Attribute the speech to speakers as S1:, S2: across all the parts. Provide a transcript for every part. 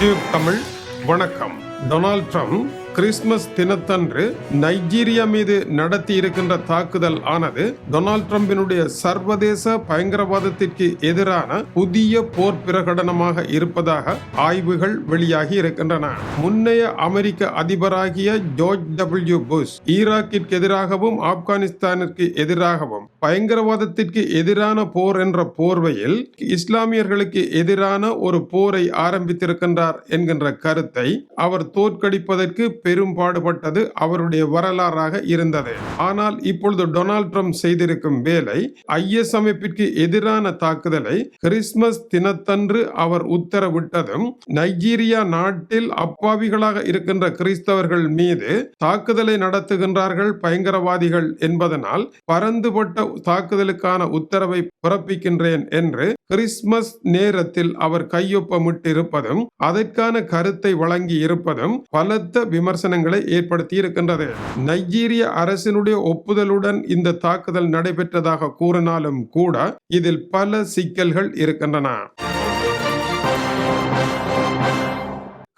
S1: Tube Tamil வணக்கம். Donald Trump Christmas தினத்தன்று Nigeria மீது நடத்தி இருக்கின்ற தாக்குதல் ஆனது டொனால்ட் ட்ரம்பினுடைய சர்வதேச பயங்கரவாதத்திற்கு எதிரான புதிய போர் பிரகடனமாக இருப்பதாக ஆய்வுகள் வெளியாகி இருக்கின்றன. முன்னைய அமெரிக்க அதிபராகிய ஜார்ஜ் டபிள்யூ புஷ் ஈராக்கிற்கு எதிராகவும் ஆப்கானிஸ்தானிற்கு எதிராகவும் பயங்கரவாதத்திற்கு எதிரான போர் என்ற போர்வையில் இஸ்லாமியர்களுக்கு எதிரான ஒரு போரை ஆரம்பித்திருக்கின்றார் என்கின்ற கருத்தை அவர் தோற்கடிப்பதற்கு பெரும் பாடுபட்டது அவருடைய வரலாறாக இருந்தது. ஆனால் இப்பொழுது டொனால்ட் ட்ரம்ப் செய்திருக்கும் வேலை ஐஎஸ் அமைப்பிற்கு எதிரான தாக்குதலை கிறிஸ்துமஸ் தினத்தன்று அவர் உத்தரவிட்டதும் நைஜீரியா நாட்டில் அப்பாவிகளாக இருக்கின்ற கிறிஸ்தவர்கள் மீது தாக்குதலை நடத்துகின்றார்கள் பயங்கரவாதிகள் என்பதனால் பரந்துபட்ட தாக்குதலுக்கான உத்தரவை பிறப்பிக்கின்றேன் என்று கிறிஸ்துமஸ் நேரத்தில் அவர் கையொப்பமிட்டிருப்பதும் அதற்கான கருத்தை வழங்கி இருப்பதும் பலத்த விமர்சனங்களை ஏற்படுத்தி இருக்கின்றது நைஜீரிய அரசினுடைய ஒப்புதலுடன் இந்த தாக்குதல் நடைபெற்றதாக கூறினாலும் கூட இதில் பல சிக்கல்கள் இருக்கின்றன.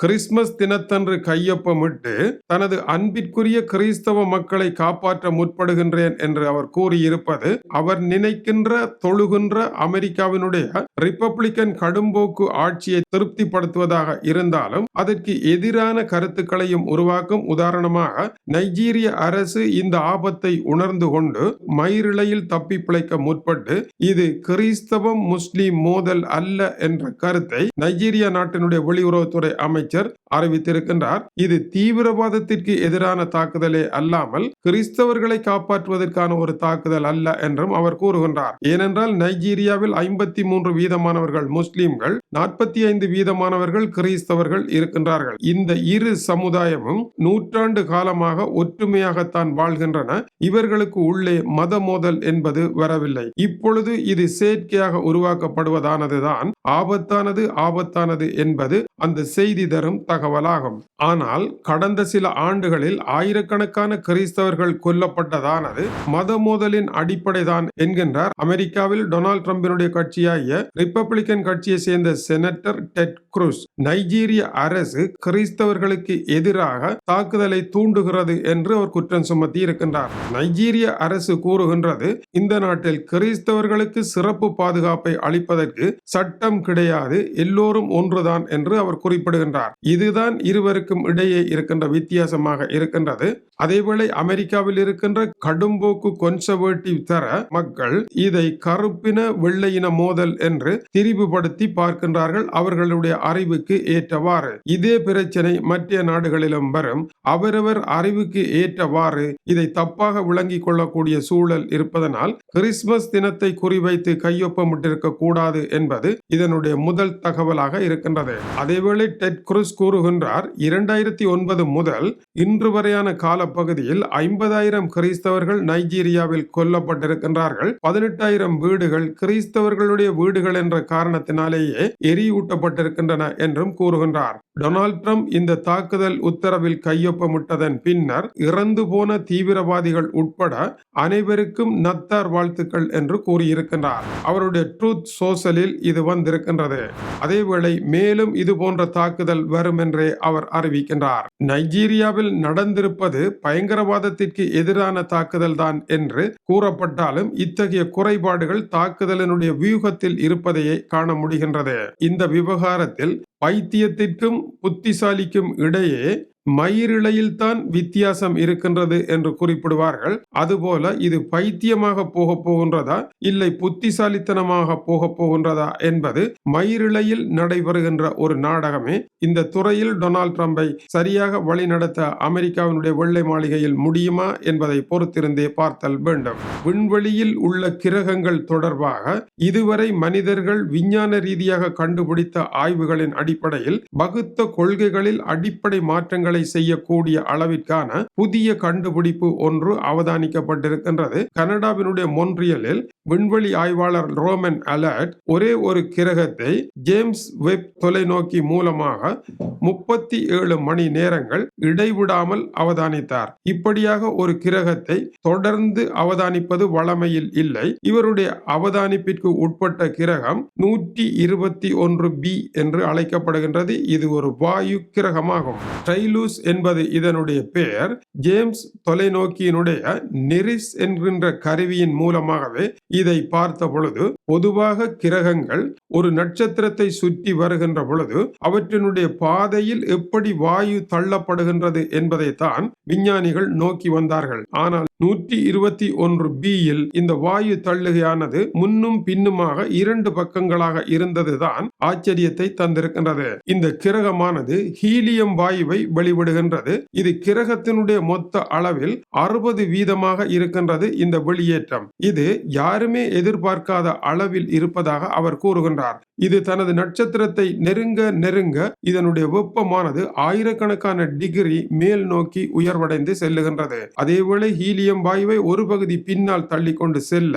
S1: கிறிஸ்துமஸ் தினத்தன்று கையொப்பமிட்டு தனது அன்பிற்குரிய கிறிஸ்தவ மக்களை காப்பாற்ற முற்படுகின்றேன் என்று அவர் கூறியிருப்பது அவர் நினைக்கின்ற தொழுகின்ற அமெரிக்காவினுடைய ரிப்பப்ளிக்கன் கடும்போக்கு ஆட்சியை திருப்திப்படுத்துவதாக இருந்தாலும் அதற்கு எதிரான கருத்துக்களையும் உருவாக்கும் உதாரணமாக நைஜீரிய அரசு இந்த ஆபத்தை உணர்ந்து கொண்டு மயிரிழையில் தப்பி பிழைக்க முற்பட்டு இது கிறிஸ்தவம் முஸ்லிம் மோதல் அல்ல என்ற கருத்தை நைஜீரியா நாட்டினுடைய வெளியுறவுத்துறை அமைச்சர் அறிவித்திருக்கின்றார். இது தீவிரவாதத்திற்கு எதிரான தாக்குதலே அல்லாமல் கிறிஸ்தவர்களை காப்பாற்றுவதற்கான ஒரு தாக்குதல் அல்ல என்றும் அவர் கூறுகின்றார். ஏனென்றால் நைஜீரியாவில் ஐம்பத்தி மூன்று வீதமானவர்கள் முஸ்லிம்கள் நாற்பத்தி ஐந்து வீதமானவர்கள் கிறிஸ்தவர்கள் இருக்கின்றார்கள். இந்த இரு சமுதாயமும் நூற்றாண்டு காலமாக ஒற்றுமையாகத்தான் வாழ்கின்றன. இவர்களுக்கு உள்ளே மத மோதல் என்பது வரவில்லை. இப்பொழுது இது செயற்கையாக உருவாக்கப்படுவதானதுதான் ஆபத்தானது ஆபத்தானது என்பது அந்த செய்தி தரும் தகவலாகும். ஆனால் கடந்த சில ஆண்டுகளில் ஆயிரக்கணக்கான கிறிஸ்தவர்கள் கொல்லப்பட்டதானது மத மோதலின் அடிப்படைதான் என்கின்றார். அமெரிக்காவில் டொனால்ட் ட்ரம்பினுடைய கட்சியாகிய ரிப்பப்ளிக்கன் கட்சியை சேர்ந்த செனட்டர் டெட் குரூஸ் நைஜீரிய அரசு கிறிஸ்தவர்களுக்கு எதிராக தாக்குதலை தூண்டுகிறது என்று அவர் குற்றம் சுமத்தி இருக்கின்றார். நைஜீரிய அரசு கூறுகின்றது இந்த நாட்டில் கிறிஸ்தவர்களுக்கு சிறப்பு பாதுகாப்பை அளிப்பதற்கு சட்டம் கிடையாது எல்லோரும் ஒன்றுதான் என்று அவர் குறிப்பிடுகின்றார். இதுதான் இருவருக்கும் இடையே இருக்கின்ற வித்தியாசமாக இருக்கின்றது. அதேவேளை அமெரிக்காவில் இருக்கின்ற கடும்போக்கு கொன்சர்வேட்டிவ் தர மக்கள் இதை கருப்பின வெள்ளையின மோதல் என்று திரிவுபடுத்தி பார்க்கின்றார்கள் அவர்களுடைய அறிவுக்கு ஏற்றவாறு. இதே பிரச்சனை மற்ற நாடுகளிலும் வரும். அவரவர் அறிவுக்கு ஏற்றவாறு இதை தப்பாக விளங்கிக் கொள்ளக்கூடிய சூழல் இருப்பதனால் கிறிஸ்துமஸ் தினத்தை குறிவைத்து கையொப்பமிட்டிருக்க கூடாது என்பது இதனுடைய முதல் தகவலாக இருக்கின்றது. அதேவேளை டெட் குரூஸ் கூறுகின்றார் இரண்டாயிரத்தி ஒன்பது முதல் இன்று வரையான காலப்பகுதியில் ஐம்பதாயிரம் கிறிஸ்தவர்கள் நைஜீரியாவில் கொல்லப்பட்டிருக்கின்றார்கள். பதினெட்டாயிரம் வீடுகள் கிறிஸ்தவர்களுடைய வீடுகள் என்ற காரணத்தினாலேயே எரியூட்டப்பட்டிருக்கின்றன என்றும் கூறுகின்றார். டொனால்ட் ட்ரம்ப் இந்த தாக்குதல் உத்தரவில் கையொப்பமிட்டதன் பின்னர் இறந்து போன தீவிரவாதிகள் உட்பட அனைவருக்கும் நத்தார் நல்வாழ்த்துக்கள் என்று கூறியிருக்கின்றார். அவருடைய ட்ரூத் சோசலில் இது வந்திருக்கின்றது. அதேவேளை மேலும் இது போன்ற தாக்குதல் வரும் என்றே அவர் அறிவிக்கின்றார். நைஜீரியாவில் நடந்திருப்பது பயங்கரவாதத்திற்கு எதிரான தாக்குதல் தான் என்று கூறப்பட்டாலும் இத்தகைய குறைபாடுகள் தாக்குதலினுடைய வியூகத்தில் இருப்பதையே காண முடிகின்றது. இந்த விவகாரத்தில் பைத்தியத்திற்கும் புத்திசாலிக்கும் இடையே மயிரிழையில்தான் வித்தியாசம் இருக்கின்றது என்று குறிப்பிடுவார்கள். அதுபோல இது பைத்தியமாக போக போகின்றதா? இல்லை புத்திசாலித்தனமாக போக போகின்றதா? என்பது மயிரிழையில் நடைபெறுகின்ற ஒரு நாடகமே. இந்த துறையில் டொனால்ட் ட்ரம்பை சரியாக வழிநடத்த அமெரிக்காவினுடைய வெள்ளை மாளிகையில் முடியுமா என்பதை பொறுத்திருந்தே பார்த்தல் வேண்டும். விண்வெளியில் உள்ள கிரகங்கள் தொடர்பாக இதுவரை மனிதர்கள் விஞ்ஞான ரீதியாக கண்டுபிடித்த ஆய்வுகளின் அடிப்படையில் வகுத்த கொள்கைகளில் அடிப்படை மாற்றங்கள் காரியங்களை செய்யக்கூடிய அளவிற்கான புதிய கண்டுபிடிப்பு ஒன்று அவதானிக்கப்பட்டிருக்கின்றது. கனடாவினுடைய மொன்றியலில் விண்வெளி ஆய்வாளர் ரோமன் அலர்ட் ஒரே ஒரு கிரகத்தை ஜேம்ஸ் வெப் தொலைநோக்கி மூலமாக முப்பத்தி ஏழு மணி நேரங்கள் இடைவிடாமல் அவதானித்தார். இப்படியாக ஒரு கிரகத்தை தொடர்ந்து அவதானிப்பது வளமையில் இல்லை. இவருடைய அவதானிப்பிற்கு உட்பட்ட கிரகம் நூற்றி இருபத்தி ஒன்று பி என்று அழைக்கப்படுகின்றது. இது ஒரு வாயு கிரகமாகும். ட்ரைலு ஹியூஸ் என்பது இதனுடைய பெயர் ஜேம்ஸ் தொலைநோக்கியினுடைய நெரிஸ் என்கின்ற கருவியின் மூலமாகவே இதை பார்த்த பொழுது பொதுவாக கிரகங்கள் ஒரு நட்சத்திரத்தை சுற்றி வருகின்ற பொழுது அவற்றினுடைய பாதையில் எப்படி வாயு தள்ளப்படுகின்றது என்பதைத்தான் விஞ்ஞானிகள் நோக்கி வந்தார்கள். ஆனால் நூற்றி இருபத்தி ஒன்று பியில் இந்த வாயு தள்ளுகையானது முன்னும் பின்னுமாக இரண்டு பக்கங்களாக இருந்ததுதான் ஆச்சரியத்தை தந்திருக்கின்றது. இந்த கிரகமானது ஹீலியம் வாயுவை வெளிவிடுகின்றது இது கிரகத்தினுடைய மொத்த அளவில் அறுபது வீதமாக இருக்கின்றது இந்த வெளியேற்றம். இது யாருமே எதிர்பார்க்காத அளவில் இருப்பதாக அவர் கூறுகின்றார். இது தனது நட்சத்திரத்தை நெருங்க நெருங்க இதனுடைய வெப்பமானது ஆயிரக்கணக்கான டிகிரி மேல் நோக்கி உயர்வடைந்து செல்லுகின்றது. அதேவேளை ஹீலியம் வாயுவை ஒரு பகுதி பின்னால் தள்ளி கொண்டு செல்ல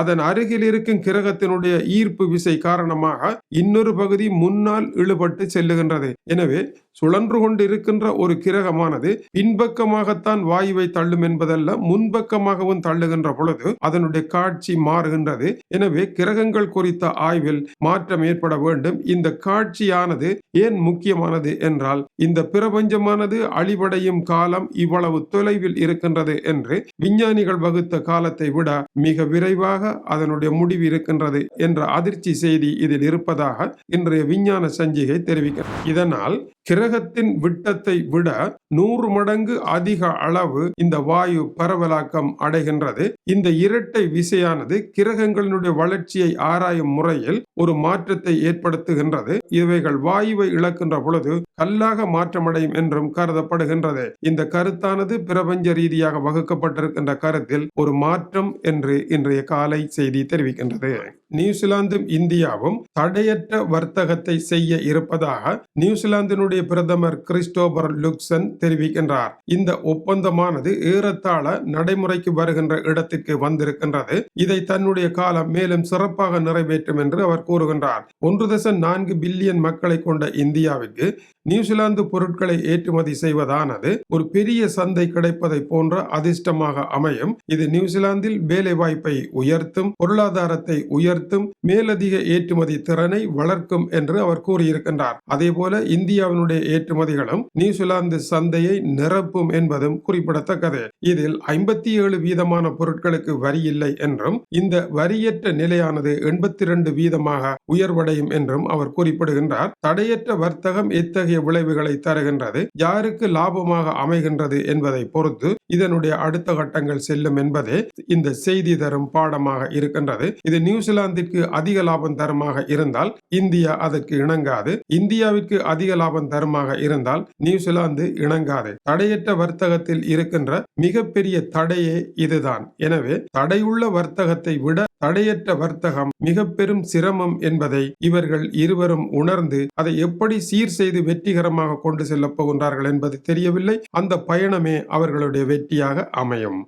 S1: அதன் அருகில் இருக்கும் கிரகத்தினுடைய ஈர்ப்பு விசை காரணமாக இன்னொரு பகுதி முன்னால் இழுபட்டு செல்லுகின்றது. எனவே சுழன்று கொண்டு இருக்கின்ற ஒரு கிரகமானது பின்பக்கமாகத்தான் வாயுவை தள்ளும் என்பதல்ல முன்பக்கமாகவும் தள்ளுகின்ற பொழுது அதனுடைய காட்சி மாறுகின்றது. எனவே கிரகங்கள் குறித்த ஆய்வில் மாற்றம் ஏற்பட வேண்டும். இந்த காட்சியானது ஏன் முக்கியமானது என்றால் இந்த பிரபஞ்சமானது அழிவடையும் காலம் இவ்வளவு தொலைவில் இருக்கின்றது என்று விஞ்ஞானிகள் வகுத்த காலத்தை விட மிக விரைவாக அதனுடைய முடிவு இருக்கின்றது என்ற அதிர்ச்சி செய்தி இதில் இருப்பதாக இன்றைய விஞ்ஞான சஞ்சிகை தெரிவிக்கிறது. இதனால் கிரகத்தின் விட்டத்தை விட நூறு மடங்கு அதிக அளவு இந்த வாயு பரவலாக்கம் அடைகின்றது. இந்த இரட்டை விசையானது கிரகங்களினுடைய வளர்ச்சியை ஆராயும் முறையில் ஒரு மாற்றத்தை ஏற்படுத்துகின்றது. இவைகள் வாயுவை இழக்கின்ற பொழுது கல்லாக மாற்றமடையும் என்றும் கருதப்படுகின்றது. இந்த கருத்தானது பிரபஞ்ச ரீதியாக வகுக்கப்பட்டிருக்கின்ற கருத்தில் ஒரு மாற்றம் என்று இன்றைய காலை செய்தி தெரிவிக்கின்றது. நியூசிலாந்தும் இந்தியாவும் தடையற்ற வர்த்தகத்தை செய்ய இருப்பதாக நியூசிலாந்தினுடைய பிரதமர் கிறிஸ்டோபர் லுக்சன் தெரிவிக்கின்றார். இந்த ஒப்பந்தமானது ஏறத்தாழ நடைமுறைக்கு வருகின்ற இடத்திற்கு வந்திருக்கின்றது. இதை தன்னுடைய காலம் மேலும் சிறப்பாக நிறைவேற்றும் என்று அவர் கூறுகின்றார். ஒன்று தசம் நான்கு பில்லியன் மக்களை கொண்ட இந்தியாவிற்கு நியூசிலாந்து பொருட்களை ஏற்றுமதி செய்வதானது ஒரு பெரிய சந்தை கிடைப்பதை போன்ற அதிர்ஷ்டமாக அமையும். இது நியூசிலாந்தில் வேலை வாய்ப்பை உயர்த்தும் பொருளாதாரத்தை உயர்த்தும் மேலதிக ஏற்றுமதி திறனை வளர்க்கும் என்று அவர் கூறியிருக்கின்றார். அதேபோல இந்தியாவினுடைய ஏற்றுமதிகளும் நியூசிலாந்து சந்தையை நிரப்பும் என்பதும் குறிப்பிடத்தக்கது. இதில் ஐம்பத்தி ஏழு வீதமான பொருட்களுக்கு வரி இல்லை என்றும் இந்த வரியற்ற நிலையானது எண்பத்தி இரண்டு வீதமாக உயர்வடை அடையும் என்றும் அவர் குறிப்பிடுகின்றார். தடையற்ற வர்த்தகம் எத்தகைய விளைவுகளை தருகின்றது? யாருக்கு லாபமாக அமைகின்றது என்பதை பொறுத்து இதனுடைய அடுத்த கட்டங்கள் செல்லும் என்பதே இந்த செய்தி தரும் பாடமாக இருக்கின்றது. இது நியூசிலாந்திற்கு அதிக லாபம் தருமாக இருந்தால் இந்தியா அதற்கு இணங்காது. இந்தியாவிற்கு அதிக லாபம் தருமாக இருந்தால் நியூசிலாந்து இணங்காது. தடையற்ற வர்த்தகத்தில் இருக்கின்ற மிகப்பெரிய தடையே இதுதான். எனவே தடையுள்ள வர்த்தகத்தை விட தடையற்ற வர்த்தகம் மிக பெரும் சிரமம் என்பதை இவர்கள் இருவரும் உணர்ந்து அதை எப்படி சீர் செய்து வெற்றிகரமாக கொண்டு செல்லப் போகின்றார்கள் என்பது தெரியவில்லை. அந்த பயணமே அவர்களுடைய வெற்றியாக அமையும்.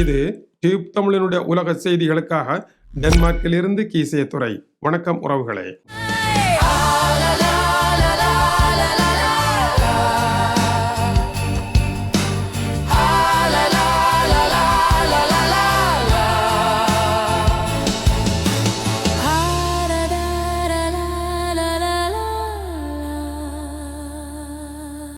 S1: இது டியூப் தமிழனுடைய உலக செய்திகளுக்காக டென்மார்க்கிலிருந்து கீசே துறை வணக்கம் உறவுகளே.